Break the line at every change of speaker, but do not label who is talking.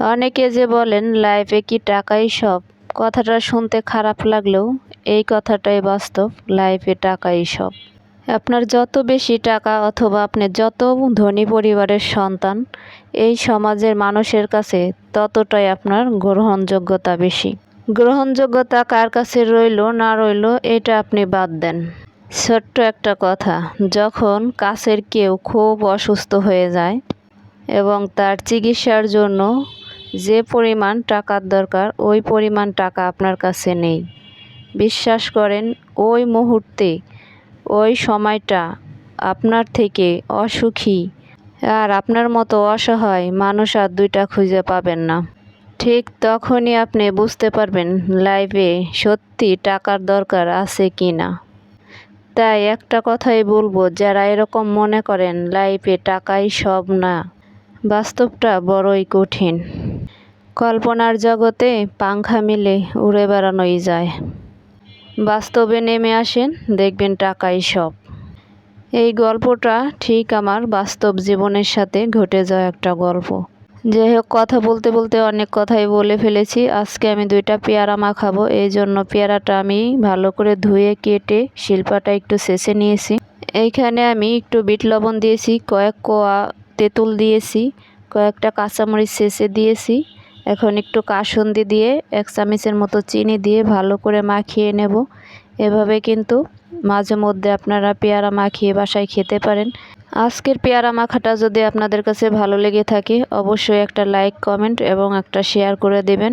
অনেকে যে বলেন, লাইফে কি টাকাই সব? কথাটা শুনতে খারাপ লাগলেও এই কথাটাই বাস্তব, লাইফে টাকাই সব। আপনার যত বেশি টাকা অথবা আপনি যত ধনী পরিবারের সন্তান, এই সমাজের মানুষের কাছে ততটাই আপনার গ্রহণযোগ্যতা বেশি। গ্রহণযোগ্যতা কার কাছে রইল, না রইল, এটা আপনি বাদ দেন। ছোট্ট একটা কথা, যখন কাছের কেউ খুব অসুস্থ হয়ে যায় এবং তার চিকিৎসার জন্য যে পরিমাণ টাকার দরকার, ওই পরিমাণ টাকা আপনার কাছে নেই। বিশ্বাস করেন, ওই মুহূর্তে, ওই সময়টা আপনার থেকে অসুখী আর আপনার মতো অসহায় মানুষ আর দুইটা খুঁজে পাবেন না। ঠিক তখনই আপনি বুঝতে পারবেন লাইফে সত্যি টাকার দরকার আছে কি না। তাই একটা কথাই বলব, যারা এরকম মনে করেন লাইফে টাকাই সব না, বাস্তবটা বড়ই কঠিন। কল্পনার জগতে পাংখা মিলে উড়ে বেড়ানোই যায়। বাস্তবে নেমে আসেন, দেখবেন টাকাই সব। এই গল্পটা ঠিক আমার বাস্তব জীবনের সাথে ঘটে যাওয়া একটা গল্প। যাই হোক, কথা বলতে বলতে অনেক কথাই বলে ফেলেছি। আজকে আমি দুইটা পেয়ারা মাখাবো, এই জন্য পেয়ারাটা আমি ভালো করে ধুয়ে, কেটে শিল্পাটা একটু শেষে নিয়েছি। এইখানে আমি একটু বিট লবণ দিয়েছি, কয়েক কোয়া তেঁতুল দিয়েছি, কয়েকটা কাঁচামরিচ শেষে দিয়েছি। এখন একটু কাসন্দি দিয়ে, এক চামিচের মতো চিনি দিয়ে ভালো করে মাখিয়ে নেব। এভাবে কিন্তু মাঝে মধ্যে আপনারা পেয়ারা মাখিয়ে বাসায় খেতে পারেন। আজকের পেয়ারা মাখাটা যদি আপনাদের কাছে ভালো লেগে থাকে, অবশ্যই একটা লাইক, কমেন্ট এবং একটা শেয়ার করে দেবেন।